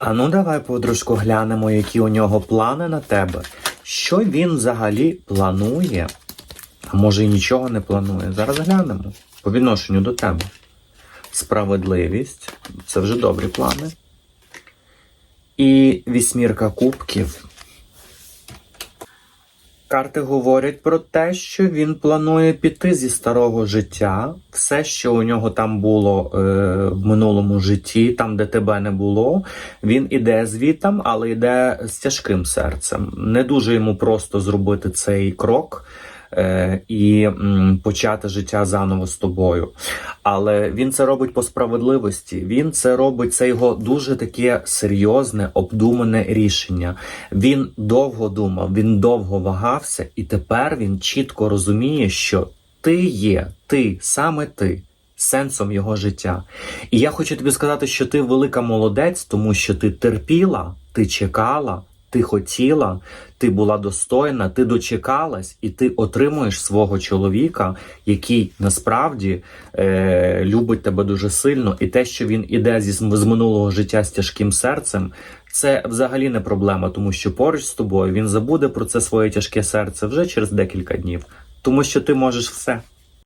А ну давай, подружку, глянемо, які у нього плани на тебе. Що він взагалі планує? А може і нічого не планує. Зараз глянемо по відношенню до тебе. Справедливість це вже добрі плани. І вісьмірка кубків. Карти говорять про те, що він планує піти зі старого життя. Все, що у нього там було е, в минулому житті, там, де тебе не було, він іде звітам, але йде з тяжким серцем. Не дуже йому просто зробити цей крок. Е, І почати життя заново з тобою. Але він це робить по справедливості. Він це робить, це його дуже таке серйозне, обдумане рішення. Він довго думав, він довго вагався, і тепер він чітко розуміє, що ти є, ти, саме ти. Сенсом його життя. І я хочу тобі сказати, що ти велика молодець, тому що ти терпіла, ти чекала, ти хотіла, ти була достойна, ти дочекалась, і ти отримуєш свого чоловіка, який насправді е, любить тебе дуже сильно. І те, що він іде зі з минулого життя з тяжким серцем, це взагалі не проблема, тому що поруч з тобою він забуде про це своє тяжке серце вже через декілька днів, тому що ти можеш все.